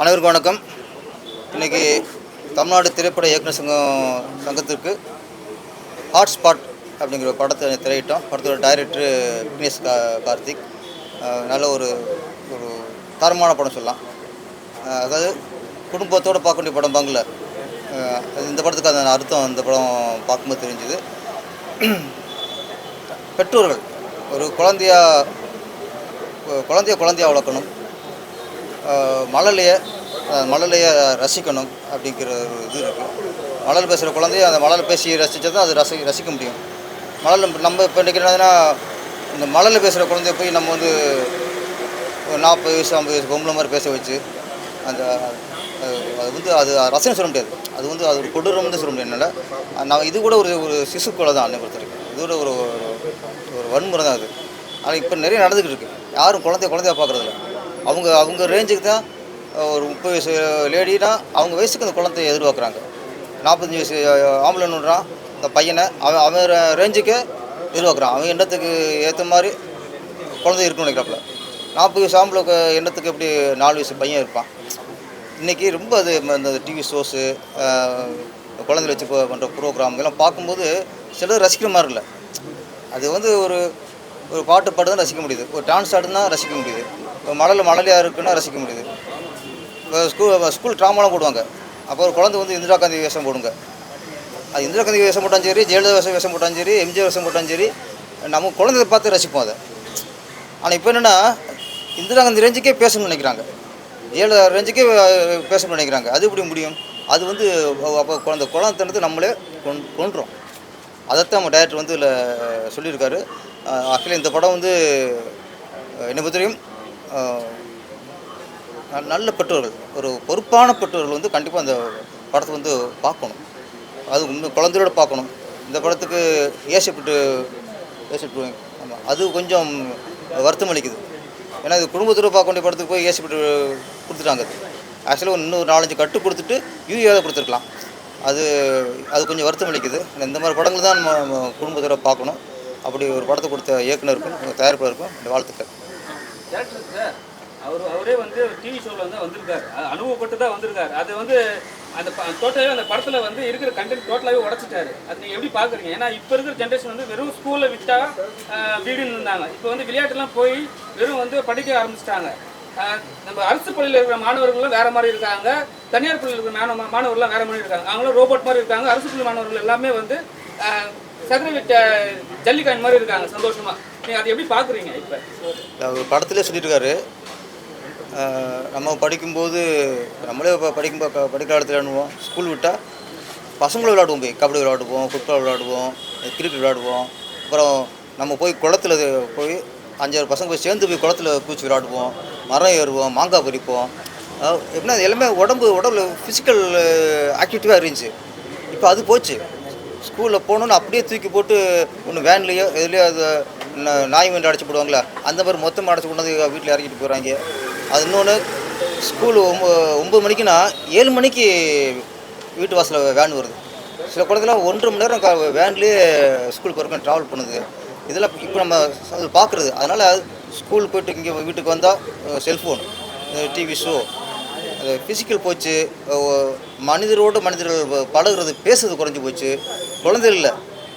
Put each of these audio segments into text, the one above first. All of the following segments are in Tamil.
அனைவருக்கும் வணக்கம். இன்றைக்கி தமிழ்நாடு திரைப்பட இயக்குநர் சங்கம் சங்கத்திற்கு ஹாட்ஸ்பாட் அப்படிங்கிற ஒரு படத்தை திரையிட்டோம். படத்தோட டைரக்டர் விக்னேஷ் கா கார்த்திக். நல்ல ஒரு ஒரு தரமான படம் சொல்லலாம். அதாவது குடும்பத்தோடு பார்க்க வேண்டிய படம் பங்கில். இந்த படத்துக்கு அந்த அர்த்தம் இந்த படம் பார்க்கும்போது தெரிஞ்சுது. பெற்றோர்கள் ஒரு குழந்தையா குழந்தைய குழந்தையாக வளர்க்கணும். மழலைய ஆஹ் மழலைய ரசிக்கணும் அப்படிங்கிற ஒரு இது இருக்குது மழல் பேசுகிற குழந்தைய அந்த மழல் பேசி ரசித்தா தான் அது ரசி ரசிக்க முடியும். மழல் நம்ம இப்போ இன்றைக்கி என்னதுன்னா இந்த மழலை பேசுகிற குழந்தைய போய் நம்ம வந்து ஒரு நாற்பது வயசு ஐம்பது வயசு பொம்பளை மாதிரி பேச வச்சு அந்த அது வந்து அது ரசனை சொல்ல முடியாது. அது வந்து அது ஒரு கொடூரம்னு சொல்ல முடியும் என்னால். நான் இது கூட ஒரு ஒரு சிசு கொலை தான் அன்னை பொறுத்த வரைக்கும் இது கூட ஒரு ஒரு- வன்முறை தான் அது. ஆனால் இப்போ நிறைய நடந்துக்கிட்டு இருக்கு. யாரும் குழந்தைய குழந்தைய பார்க்குறதில்ல அவங்க அவங்க ரேஞ்சுக்கு தான் ஒரு முப்பது வயசு லேடினா அவங்க வயசுக்கு அந்த குழந்தைய எதிர்பார்க்குறாங்க. நாற்பத்தஞ்சு வயசு ஆம்பளைன்னுறான் அந்த பையனை அவன் அவன் ரேஞ்சுக்கு எதிர்பார்க்குறான். அவன் எண்ணத்துக்கு ஏற்ற மாதிரி குழந்தை இருக்குன்னு நினைக்கிறாப்புல. நாற்பது வயசு ஆம்பளை எண்ணத்துக்கு எப்படி நாலு வயசு பையன் இருப்பான்? இன்றைக்கி ரொம்ப அது இந்த டிவி ஷோஸு குழந்தைய வச்சு பண்ணுற ப்ரோக்ராம் இதெல்லாம் பார்க்கும்போது சிலர் ரசிக்கிற மாதிரி இல்லை. அது வந்து ஒரு ஒரு பாட்டு பாட்டு தான் ரசிக்க முடியுது. ஒரு டான்ஸ் ஆடுனா ரசிக்க முடியுது. இப்போ மழலை மழலையாக இருக்குன்னா ரசிக்க முடியுது. இப்போ ஸ்கூல் ஸ்கூல் ட்ராமாலாம் போடுவாங்க. அப்போ ஒரு குழந்தை வந்து இந்திரா காந்தி வேஷம் போடுங்க. அது இந்திரா காந்தி வேஷம் போட்டாலும் சரி ஜெயலலிதா வேஷம் வேஷம் போட்டாலும் சரி எம்ஜிஆர் வேஷம் போட்டாலும் சரி நம்ம குழந்தைய பார்த்து ரசிப்போம் அதை. ஆனால் இப்போ என்னென்னா இந்திரா காந்தி ரேஞ்சுக்கே பேசணும்னு நினைக்கிறாங்க. ஜெயலலிதா ரேஞ்சுக்கே பேசணும்னு நினைக்கிறாங்க. அது எப்படி முடியும்? அது வந்து அப்போ குழந்தை குழந்தைன்றது நம்மளே கொன் கொன்றோம் அதைத்தான் நம்ம டேரக்டர் வந்து இதில் சொல்லியிருக்காரு. ஆக்சுவலி இந்த படம் வந்து என்னை பொறுத்தவரையும் நல்ல பெற்றோர்கள். ஒரு பொறுப்பான பெற்றோர்கள் வந்து கண்டிப்பாக அந்த படத்தை வந்து பார்க்கணும். அது இன்னும் குழந்தையோட பார்க்கணும். இந்த படத்துக்கு ஏசப்பட்டு ஏசப்பட்டு ஆமாம் அது கொஞ்சம் வருத்தம் அளிக்குது. ஏன்னா இது குடும்பத்தோடு பார்க்க வேண்டிய படத்துக்கு போய் ஏசப்பட்டு கொடுத்துட்டாங்க. ஆக்சுவலாக இன்னும் நாலஞ்சு கட்டு கொடுத்துட்டு யூஏவை கொடுத்துருக்கலாம். அது அது கொஞ்சம் வருத்தம் அளிக்குது. இந்த மாதிரி படங்கள் தான் நம்ம குடும்பத்தோட பார்க்கணும். அப்படி ஒரு படத்தை கொடுத்த இயக்குனருக்கும் தயாரிப்பாளருக்கும் இந்த வாழ்த்துக்கள். அவர் அவரே வந்து டிவி ஷோவில் வந்து வந்திருக்காரு. அனுபவப்பட்டு தான் வந்திருக்காரு. அது வந்து அந்த டோட்டலாகவே அந்த படத்தில் வந்து இருக்கிற கண்டென்ட் டோட்டலாகவே உடச்சிட்டாரு. அது நீங்கள் எப்படி பார்க்குறீங்க? ஏன்னா இப்போ இருக்கிற ஜென்ரேஷன் வந்து வெறும் ஸ்கூலில் விட்டால் வீடுன்னு இருந்தாங்க. இப்போ வந்து விளையாட்டுலாம் போய் வெறும் வந்து படிக்க ஆரம்பிச்சிட்டாங்க. நம்ம அரசு பள்ளியில் இருக்கிற மாணவர்களும் வேற மாதிரி இருக்காங்க. தனியார் பள்ளியில் இருக்கிற மாணவ மாணவர்கள்லாம் வேற மாதிரி இருக்காங்க. அவங்களும் ரோபோட் மாதிரி இருக்காங்க. அரசு பள்ளி மாணவர்கள் எல்லாமே வந்து சதுரவிட்ட சதுர ஜல்லிக்காயின் மாதிரி இருக்காங்க. சந்தோஷமா. நீங்கள் அதை எப்படி பார்க்குறீங்க இப்போ? அவர் படத்திலே சொல்லியிருக்காரு. நம்ம படிக்கும்போது நம்மளே இப்போ படிக்கும் படிக்கிற இடத்துல விளையாடுவோம் ஸ்கூல் விட்டால் பசங்களும் விளையாடுவோம் போய். கபடி விளையாடுவோம் ஃபுட்பால் விளையாடுவோம் கிரிக்கெட் விளையாடுவோம். அப்புறம் நம்ம போய் குளத்துல போய் அஞ்சாறு பசங்க போய் சேர்ந்து போய் குளத்துல பூச்சி விளையாடுவோம். மரம் ஏறுவோம் மாங்காய் பறிப்போம். எப்படின்னா அது எல்லாமே உடம்பு உடம்புல ஃபிசிக்கல் ஆக்டிவிட்டியாக இருந்துச்சு. இப்போ அது போச்சு. ஸ்கூலில் போகணுன்னு அப்படியே தூக்கி போட்டு ஒன்று வேன்லேயோ எதுலேயோ அது நாய் வண்டி அடைச்சி போடுவாங்களே அந்த மாதிரி மொத்தமாக அடைச்சி கொண்டு வந்து வீட்டில் இறக்கிட்டு போகிறாங்க அது இன்னொன்று ஸ்கூல் ஒம்பது ஒம்பது மணிக்குன்னா ஏழு மணிக்கு வீட்டு வாசலில் வேன் வருது. சில குழந்தைலாம் ஒன்றரை மணி நேரம் வேன்லேயே ஸ்கூலுக்கு வரைக்கும் ட்ராவல் பண்ணுது. இதெல்லாம் இப்போ நம்ம அது பார்க்குறது. அதனால் ஸ்கூல் போயிட்டு இங்கே வீட்டுக்கு வந்தால் செல்ஃபோன் டிவி ஷோ ஃபிசிக்கல் போச்சு. மனிதரோடு மனிதர்கள் பழகிறது பழகுறது பேசுறது குறைஞ்சி போச்சு. குழந்தைகள் இல்லை.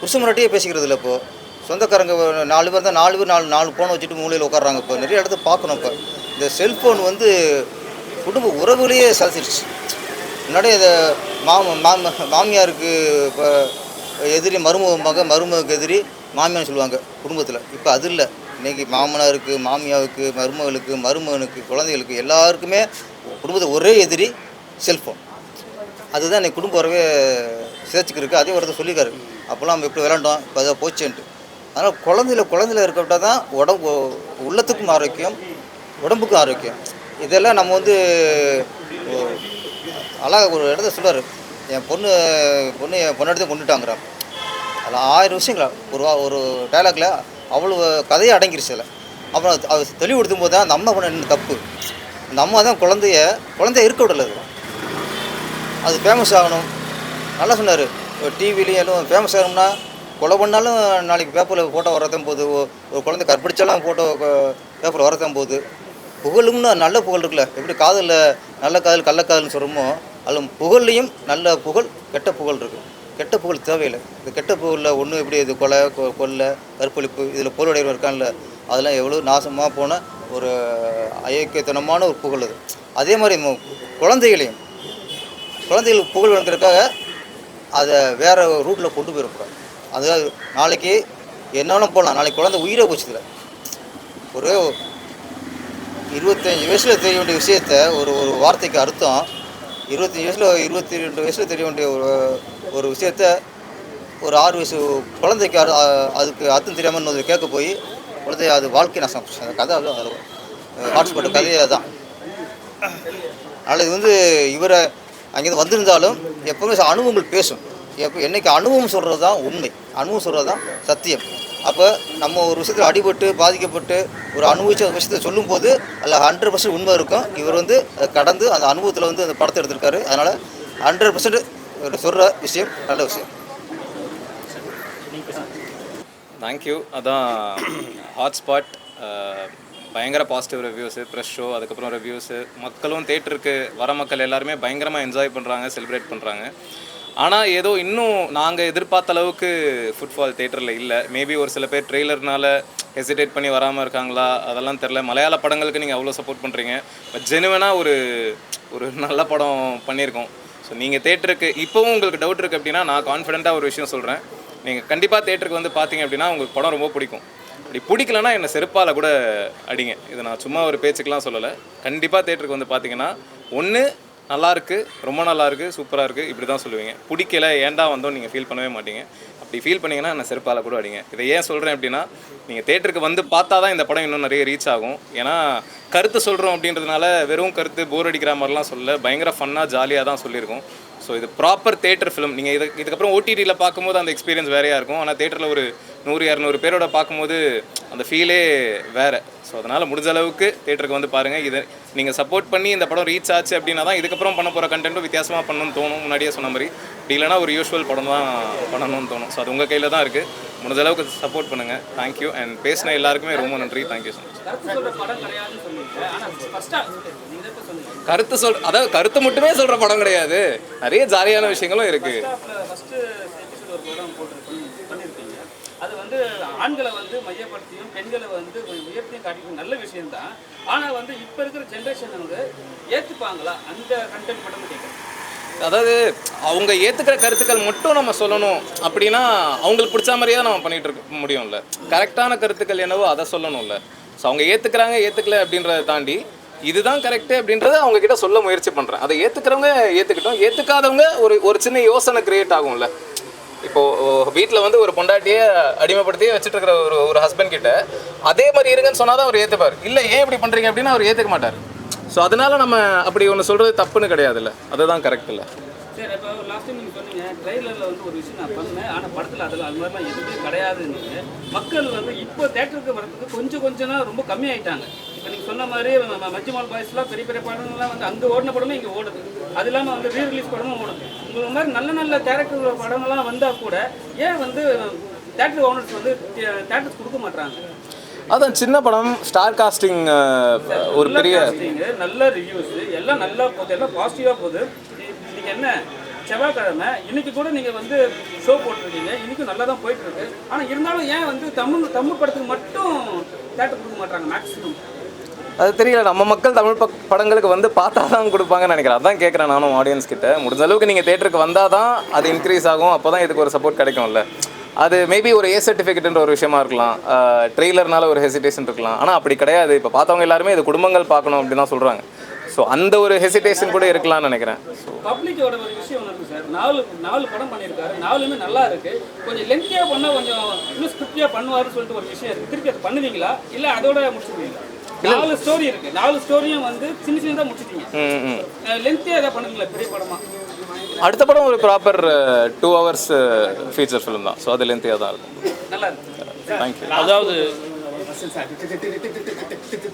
புருஷமராட்டியே முன்னாடியே பேசிக்கிறது இல்லை இப்போது சொந்தக்காரங்க நாலு பேர் தான் நாலு பேர் நாலு நாலு ஃபோனை வச்சுட்டு மூலையில் உட்காடுறாங்க இப்போ. நிறைய இடத்த பார்க்கணும் இப்போ. இந்த செல்ஃபோன் வந்து குடும்ப உறவுகளையே சலசிருச்சு. முன்னாடி இந்த மாம மாம மாமியாருக்கு இப்போ எதிரி மருமக மக எதிரி மாமியார்னு சொல்லுவாங்க குடும்பத்தில். இப்போ அது இல்லை. இன்றைக்கி மாமனாருக்கு மாமியாவுக்கு மருமகளுக்கு மருமகனுக்கு குழந்தைகளுக்கு எல்லாருக்குமே குடும்பத்தை ஒரே எதிரி செல்ஃபோன். அதுதான் இன்னைக்கு குடும்ப உறவே சேர்த்துக்கு இருக்குது அதே ஒருத்தர் சொல்லியிருக்காரு. அப்போல்லாம் நம்ம எப்படி விளாண்டோம் இப்போ அதை போச்சுன்ட்டு. அதனால் குழந்தையில குழந்தையில இருக்கப்பட்டா தான் உடம்பு உள்ளத்துக்கும் ஆரோக்கியம் உடம்புக்கும் ஆரோக்கியம். இதெல்லாம் நம்ம வந்து அழகாக அழகா ஒரு இடத்த சொல்றாரு. என் பொண்ணு பொண்ணு என் பொண்ணு கொண்டுட்டாங்கிறார் அதில் ஆயிரம் விஷயங்களா ஒரு ஒரு டைலாக்ல அவ்வளோ கதையை அடங்கிருச்சு அதில். அப்புறம் அது- அது தெளிவுபடுத்தும் போது தான் அந்த அம்மா பண்ண என்ன தப்பு? அந்த அம்மா தான் குழந்தைய குழந்தைய இருக்க விடல அது அது ஃபேமஸ் ஆகணும். நல்லா சொன்னார். டிவிலையும் எல்லாம் ஃபேமஸ் ஆகணும்னா கொலை பண்ணாலும் நாளைக்கு பேப்பரில் ஃபோட்டோ வரதான் போகுது ஒரு குழந்தை கற்பழிச்சாலும் ஃபோட்டோ பேப்பர் வரதான் போகுது புகழும்னு நல்ல புகழ் இருக்குல்ல? எப்படி காதலில் நல்ல காதல் கள்ளக்காதல்னு சொல்கிறோமோ அதில் புகழ்லையும் நல்ல புகழ் கெட்ட புகழ் இருக்குது கெட்ட புகழ் தேவையில்லை. இந்த கெட்ட புகழில் ஒன்று எப்படி இது கொலை கொ- கொள்ளை கற்பழிப்பு இதில் பொருளுடையவர் இருக்கான்ல அதெல்லாம் எவ்வளோ நாசமாக போன ஒரு அயோக்கியத்தனமான ஒரு புகழ் அது. அதே மாதிரி குழந்தைகளையும் குழந்தைகளுக்கு புகழ் வளர்க்கறதுக்காக அதை வேறு ரூட்டில் கொண்டு போயிருப்பாங்க அதாவது நாளைக்கு என்னாலும் போகலாம் நாளைக்கு குழந்தை உயிரை போச்சுதில்ல ஒரு இருபத்தஞ்சி வயசில் தெரிய வேண்டிய விஷயத்த ஒரு ஒரு வார்த்தைக்கு அர்த்தம். இருபத்தஞ்சி வயசில் இருபத்தி ரெண்டு வயசில் தெரிய வேண்டிய ஒரு ஒரு விஷயத்த ஒரு ஆறு வயசு குழந்தைக்கு அதுக்கு அர்த்தம் தெரியாமல் இன்னொரு கேட்க போய் குழந்தை அது வாழ்க்கை போச்சு. அந்த கதை அது ஹாட்ஸ்பாட் கதையே தான் அதனால் இது வந்து இவரை அங்கேருந்து வந்திருந்தாலும் எப்பவுமே அனுபவங்கள் பேசும். எப்போ என்னைக்கு அனுபவம் சொல்கிறது தான் உண்மை. அனுபவம் சொல்கிறது தான் சத்தியம். அப்போ நம்ம ஒரு விஷயத்தில் அடிபட்டு பாதிக்கப்பட்டு ஒரு அனுபவிச்ச ஒரு விஷயத்தை சொல்லும்போது அதில் ஹண்ட்ரட் பர்சன்ட் உண்மை இருக்கும். இவர் வந்து அதை கடந்து அந்த அனுபவத்தில் வந்து அந்த படத்தை எடுத்திருக்காரு. அதனால் ஹண்ட்ரட் பர்சன்ட் சொல்கிற விஷயம் நல்ல விஷயம். தேங்க்யூ அதான் ஹாட்ஸ்பாட் பயங்கர பாசிட்டிவ் ரிவ்யூஸு ப்ரெஷ் ஷோ அதுக்கப்புறம் ரிவ்யூஸு மக்களும் தேட்டருக்கு வர மக்கள் எல்லாருமே பயங்கரமாக என்ஜாய் பண்ணுறாங்க செலிப்ரேட் பண்ணுறாங்க ஆனால் ஏதோ இன்னும் நாங்கள் எதிர்பார்த்த அளவுக்கு ஃபுட்பால் தேட்டரில் இல்லை. மேபி ஒரு சில பேர் ட்ரெய்லர்னால ஹெசிடேட் பண்ணி வராமல் இருக்காங்களா? அதெல்லாம் தெரில மலையாள படங்களுக்கு நீங்கள் அவ்வளோ சப்போர்ட் பண்ணுறீங்க பட் ஜெனுவனாக ஒரு ஒரு நல்ல படம் பண்ணியிருக்கோம். ஸோ நீங்கள் தேட்டருக்கு இப்போவும் உங்களுக்கு டவுட் இருக்குது அப்படின்னா நான் கான்ஃபிடென்ட்டாக ஒரு விஷயம் சொல்கிறேன் நீங்கள் கண்டிப்பாக தேட்டருக்கு வந்து பார்த்தீங்க அப்படின்னா உங்களுக்கு படம் ரொம்ப பிடிக்கும். அப்படி பிடிக்கலன்னா என்னை செருப்பால் கூட அடிங்க. இதை நான் சும்மா ஒரு பேச்சுக்கெலாம் சொல்லலை. கண்டிப்பாக தேட்டருக்கு வந்து பார்த்தீங்கன்னா ஒன்று நல்லாயிருக்கு ரொம்ப நல்லாயிருக்கு சூப்பராக இருக்குது இப்படி தான் சொல்லுவீங்க. பிடிக்கல ஏன்டா வந்தோம் நீங்கள் ஃபீல் பண்ணவே மாட்டீங்க. அப்படி ஃபீல் பண்ணீங்கன்னா நான் செருப்பால் கூட அடிங்க. இதை ஏன் சொல்கிறேன் அப்படின்னா நீங்கள் தேட்டருக்கு வந்து பார்த்தா தான் இந்த படம் இன்னும் நிறைய ரீச் ஆகும். ஏன்னா கருத்து சொல்கிறோம் அப்படின்றதுனால வெறும் கருத்து போர் அடிக்கிற மாதிரிலாம் சொல்ல பயங்கர ஃபன்னாக ஜாலியாக தான் சொல்லியிருக்கோம். ஸோ இது ப்ராப்பர் தேட்டர் ஃபிலிம் நீங்கள் இது இதுக்கப்புறம் ஓடிடியில் பார்க்கும்போது அந்த எக்ஸ்பீரியன்ஸ் வேறையாக இருக்கும். ஆனால் தேட்டரில் ஒரு நூறு இரநூறு பேரோட பார்க்கும்போது அந்த ஃபீலே வேறு. ஸோ அதனால் முடிஞ்ச அளவுக்கு தேட்டருக்கு வந்து பாருங்கள் இதை நீங்கள் சப்போர்ட் பண்ணி இந்த படம் ரீச் ஆச்சு அப்படின்னா தான் இதுக்கப்புறம் பண்ண போகிற கண்டென்ட்டும் வித்தியாசமாக பண்ணணும்னு தோணும். முன்னாடியே சொன்ன மாதிரி. இல்லைனா ஒரு யூஷுவல் படம் தான் பண்ணணும்னு தோணும். ஸோ அது உங்கள் கையில் தான் இருக்குது முடிஞ்ச அளவுக்கு சப்போர்ட் பண்ணுங்கள் தேங்க்யூ அண்ட் பேசின எல்லாருக்குமே ரொம்ப நன்றி. தேங்க்யூ ஸோ மச் கருத்து சொல் அதாவது கருத்து மட்டுமே சொல்கிற படம் கிடையாது. நிறைய ஜாலியான விஷயங்களும் இருக்குது அது வந்து ஆண்களை வந்து மையப்படுத்தியும் பெண்களை வந்து உயர்த்தியும் காட்டிக்கும் நல்ல விஷயம்தான். ஆனா வந்து இப்ப இருக்கிற ஜென்ரேஷன் வந்து ஏத்துப்பாங்களா? அந்த கண்டென்ட் மட்டும் கேட்குறேன். அதாவது அவங்க ஏற்றுக்கிற கருத்துக்கள் மட்டும் நம்ம சொல்லணும் அப்படின்னா அவங்களுக்கு பிடிச்ச மாதிரியே தான் நம்ம பண்ணிகிட்டு இருக்க முடியும்ல. கரெக்டான கருத்துக்கள் என்னவோ அதை சொல்லணும்ல. ஸோ அவங்க ஏற்றுக்கிறாங்க ஏற்றுக்கல அப்படின்றத தாண்டி இதுதான் கரெக்டு அப்படின்றத அவங்க கிட்ட சொல்ல முயற்சி பண்ணுறேன் அதை ஏற்றுக்கிறவங்க ஏற்றுக்கிட்டோம் ஏற்றுக்காதவங்க ஒரு ஒரு சின்ன யோசனை கிரியேட் ஆகும்ல. இப்போது வீட்டில் வந்து ஒரு பொண்டாட்டியே அடிமைப்படுத்தி வச்சுட்டு இருக்கிற ஒரு ஒரு ஹஸ்பண்ட் கிட்ட அதே மாதிரி இருங்கன்னு சொன்னால் தான் அவர் ஏற்றுப்பார் இல்லை ஏன் இப்படி பண்ணுறீங்க அப்படின்னா அவர் ஏற்றுக்க மாட்டார். ஸோ அதனால நம்ம அப்படி ஒன்று சொல்கிறது தப்புன்னு கிடையாதுல்ல. அதுதான் கரெக்ட் இல்லை. சரி இப்போ லாஸ்ட் டைம் நீங்கள் சொன்னீங்க ட்ரெய்லரில் வந்து ஒரு விஷயம் நான் பண்ணேன். ஆனால் படத்தில் அதில் அது மாதிரிலாம் எதுவுமே கிடையாதுன்னு மக்கள் வந்து இப்போ தேட்டருக்கு வரதுக்கு கொஞ்சம் கொஞ்சம்னா ரொம்ப கம்மியாயிட்டாங்க. இப்போ நீங்கள் சொன்ன மாதிரி ம- மஞ்சுமால் பாய்ஸ்லாம் பெரிய பெரிய படங்கள்லாம் வந்து அங்கே ஓடின படமே இங்கே ஓடுது. அது இல்லாமல் வந்து ரீ ரிலீஸ் படமும் ஓடுது. உங்களுக்கு மாதிரி நல்ல நல்ல கேரக்டர் படங்கள்லாம் வந்தால் கூட ஏன் வந்து தேட்டர் ஓனர்ஸ் வந்து தேட்டர்ஸ் கொடுக்க மாட்டாங்க அதான் சின்ன படம் ஸ்டார் காஸ்டிங் ஒரு பெரிய நல்ல ரிவ்யூஸ் எல்லாம் நல்லா போகுது எல்லாம் பாசிட்டிவாக போகுது. இன்னைக்கு என்ன? செவ்வாய்க்கிழமை. இன்னைக்கு கூட நீங்கள் வந்து ஷோ போட்டிருக்கீங்க. இன்னைக்கும் நல்லா தான் போயிட்டு இருக்கு ஆனால் இருந்தாலும் ஏன் வந்து தமிழ் தமிழ் படத்துக்கு மட்டும் தேட்டர் கொடுக்க மாட்டாங்க மேக்ஸிமம் அது தெரியல நம்ம மக்கள் தமிழ் பக் படங்களுக்கு வந்து பார்த்தா தான் கொடுப்பாங்கன்னு நினைக்கிறேன். அதான் கேட்குறேன் நானும் ஆடியன்ஸ் கிட்ட. முடிஞ்ச அளவுக்கு நீங்கள் தேட்டருக்கு வந்தால் தான் அது இன்க்ரீஸ் ஆகும். அப்போ தான் இதுக்கு ஒரு சப்போர்ட் கிடைக்கும்ல. அது மேபி ஒரு ஏ சர்டிஃபிகேட்ன்ற ஒரு விஷயமா இருக்கலாம். ட்ரெய்லர்னால ஒரு ஹெசிடேஷன் இருக்கலாம். ஆனால் அப்படி கிடையாது. இப்போ பார்த்தவங்க எல்லாருமே இது குடும்பங்கள் பார்க்கணும் அப்படின்னு தான் சொல்கிறாங்க ஸோ அந்த ஒரு ஹெசிடேஷன் கூட இருக்கலாம்னு நினைக்கிறேன். பப்ளிக்கோட ஒரு விஷயம் ஒன்று சார். நாலு நாலு படம் பண்ணியிருக்காரு. நாலுமே நல்லா இருக்கு. கொஞ்சம் லென்த்தியாக பண்ணால் கொஞ்சம் இன்னும் ஸ்கிரிப்டியாக பண்ணுவாருன்னு சொல்லிட்டு ஒரு விஷயம் இருக்கு. திருப்பி அதை பண்ணுவீங்களா? இல்லை அதோட முடிச்சிருவீங்களா நாலு ஸ்டோரி இருக்கு. நாலு ஸ்டோரியும் வந்து சின்ன சின்னதாக முடிச்சிட்டீங்க. லென்த்தியாக எதாவது பண்ணுங்களா பெரிய படமா அடுத்த படம் ஒரு proper two hours feature film தான். ஸோ அது லென்த்தியாக தான் இருக்கும். நல்லா இருக்கு தேங்க்யூ அதாவது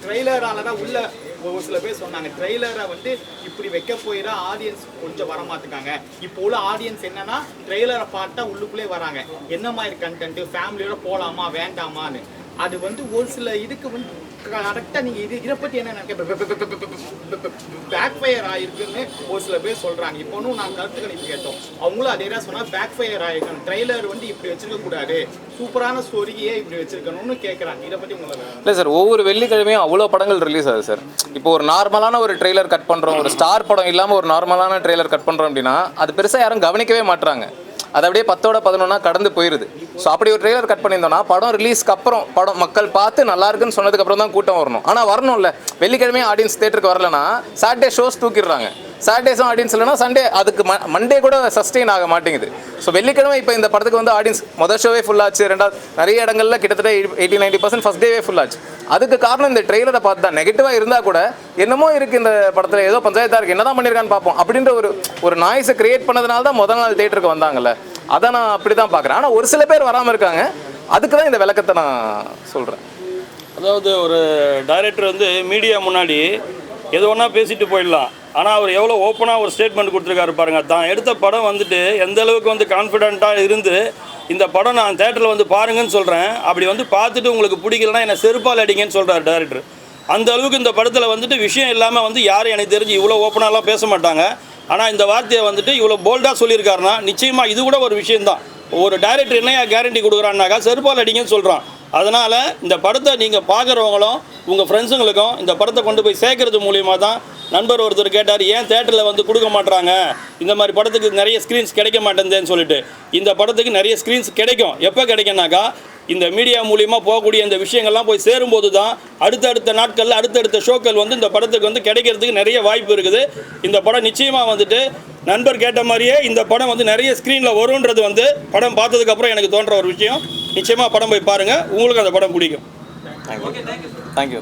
ட்ரெய்லரால தான் உள்ள ஒரு சில பேர் சொன்னாங்க ட்ரெய்லரை வந்து இப்படி வைக்க போய் தான் ஆடியன்ஸ் கொஞ்சம் வர மாட்டுக்காங்க இப்போ உள்ள ஆடியன்ஸ் என்னன்னா ட்ரெய்லரை பார்த்தா உள்ளுக்குள்ளே வராங்க. என்ன மாதிரி கண்டென்ட் ஃபேமிலியோட போலாமா வேண்டாமான்னு. அது வந்து ஒரு சில இதுக்கு வந்து கரெக்டாக நீங்கள் இது இதை பற்றி என்ன நினைக்க பேக் ஃபயர் ஆகிருக்குன்னு ஒரு சில பேர் சொல்கிறாங்க இப்போ ஒன்றும் நான் கருத்து கணிப்பு கேட்டோம். அவங்களும் அதே தான் சொன்னால் பேக் ஃபயர் ஆகிருக்கணும் ட்ரெய்லர் வந்து இப்படி வச்சுருக்கக்கூடாது சூப்பரான ஸ்டோரியே இப்படி வச்சிருக்கணும்னு கேட்குறாங்க இதை பற்றி உங்களுக்கு இல்லை சார் ஒவ்வொரு வெள்ளிக்கிழமையும் அவ்வளோ படங்கள் ரிலீஸ் ஆகுது சார். இப்போ ஒரு நார்மலான ஒரு ட்ரெய்லர் கட் பண்ணுறோம் ஒரு ஸ்டார் படம் இல்லாமல் ஒரு நார்மலான ட்ரெய்லர் கட் பண்ணுறோம் அப்படின்னா அது பெருசாக யாரும் கவனிக்கவே மாட்டுறாங்க அது அப்படியே பத்தோட பதினொன்னா கடந்து போயிடுது ஸோ அப்படி ஒரு ட்ரெய்லர் கட் பண்ணியிருந்தோம்னா படம் ரிலீஸ்க்கு அப்புறம் படம் மக்கள் பார்த்து நல்லா இருக்குன்னு சொன்னதுக்கு அப்புறம் தான் கூட்டம் வரணும். ஆனால் வரணும்ல. வெள்ளிக்கிழமையும் ஆடியன்ஸ் தேட்டருக்கு வரலனா சாட்டர்டே ஷோஸ் தூக்கிடுறாங்க. சாட்டர்டேஸும் ஆடியன்ஸ் இல்லைனா சண்டே அதுக்கு மண்டே கூட சஸ்டெயின் ஆக மாட்டேங்குது. ஸோ வெள்ளிக்கிழமை இப்போ இந்த படத்துக்கு வந்து ஆடியன்ஸ் மொதல் ஷோவே ஃபுல்லாச்சு ரெண்டாவது நிறைய இடங்கள்ல கிட்டத்தட்ட எயிட்டி நைன்டி பர்சன்ட் ஃபஸ்ட் டேவே ஃபுல் ஆச்சு. அதுக்கு காரணம் இந்த ட்ரெய்லரை பார்த்து தான் நெகட்டிவாக இருந்தால் கூட என்னமோ இருக்குது இந்த படத்தில். ஏதோ பஞ்சாயத்தாக இருக்குது என்ன தான் பண்ணியிருக்கான்னு பார்ப்போம். அப்படின்ற ஒரு ஒரு நாய்ஸை கிரியேட் பண்ணதுனால தான் முதல் நாள் தேட்டருக்கு வந்தாங்கல்ல. அதை நான் அப்படி தான் பார்க்குறேன். ஆனால் ஒரு சில பேர் வராமல் இருக்காங்க. அதுக்கு தான் இந்த விளக்கத்தை நான் சொல்கிறேன் அதாவது ஒரு டைரக்டர் வந்து மீடியா முன்னாடி எது ஒன்றா பேசிட்டு போயிடலாம். ஆனால் அவர் எவ்வளோ ஓப்பனாக ஒரு ஸ்டேட்மெண்ட் கொடுத்துருக்காரு பாருங்க. தான் எடுத்த படம் வந்துட்டு எந்த அளவுக்கு வந்து கான்ஃபிடென்ட்டாக இருந்து இந்த படம் நான் தேட்டரில் வந்து பாருங்கன்னு சொல்கிறேன் அப்படி வந்து பார்த்துட்டு உங்களுக்கு பிடிக்கலன்னா என்னை செருப்பால் அடிங்கன்னு சொல்கிறார் டேரக்டர் அந்த அளவுக்கு இந்த படத்தில் வந்துட்டு விஷயம் இல்லாமல் வந்து யாரும் எனக்கு தெரிஞ்சு இவ்வளோ ஓப்பனாலாம் பேச மாட்டாங்க. ஆனால் இந்த வார்த்தையை வந்துட்டு இவ்வளோ போல்டாக சொல்லியிருக்காருன்னா நிச்சயமாக இது கூட ஒரு விஷயம்தான். ஒரு டைரக்டர் என்னையா கேரண்டி கொடுக்குறான்னாக்கா செருப்பால் அடிங்கன்னு சொல்கிறான் அதனால் இந்த படத்தை நீங்கள் பார்க்குறவங்களும் உங்கள் ஃப்ரெண்ட்ஸுங்களுக்கும் இந்த படத்தை கொண்டு போய் சேர்க்கறது மூலியமாக தான் நண்பர் ஒருத்தர் கேட்டார் ஏன் தேட்டரில் வந்து கொடுக்க மாட்டுறாங்க இந்த மாதிரி படத்துக்கு நிறைய ஸ்க்ரீன்ஸ் கிடைக்க மாட்டேங்குதுன்னு சொல்லிட்டு. இந்த படத்துக்கு நிறைய ஸ்க்ரீன்ஸ் கிடைக்கும். எப்போ கிடைக்கும்னாக்கா இந்த மீடியா மூலியமாக போகக்கூடிய இந்த விஷயங்கள்லாம் போய் சேரும்போது தான் அடுத்தடுத்த நாட்களில் அடுத்தடுத்த ஷோக்கள் வந்து இந்த படத்துக்கு வந்து கிடைக்கிறதுக்கு நிறைய வாய்ப்பு இருக்குது. இந்த படம் நிச்சயமாக வந்துட்டு நண்பர் கேட்ட மாதிரியே இந்த படம் வந்து நிறைய ஸ்க்ரீனில் வரும்ன்றது வந்து படம் பார்த்ததுக்கப்புறம் எனக்கு தோன்ற ஒரு விஷயம். நிச்சயமாக படம் போய் பாருங்கள் உங்களுக்கு அந்த படம் பிடிக்கும். Thank you thank you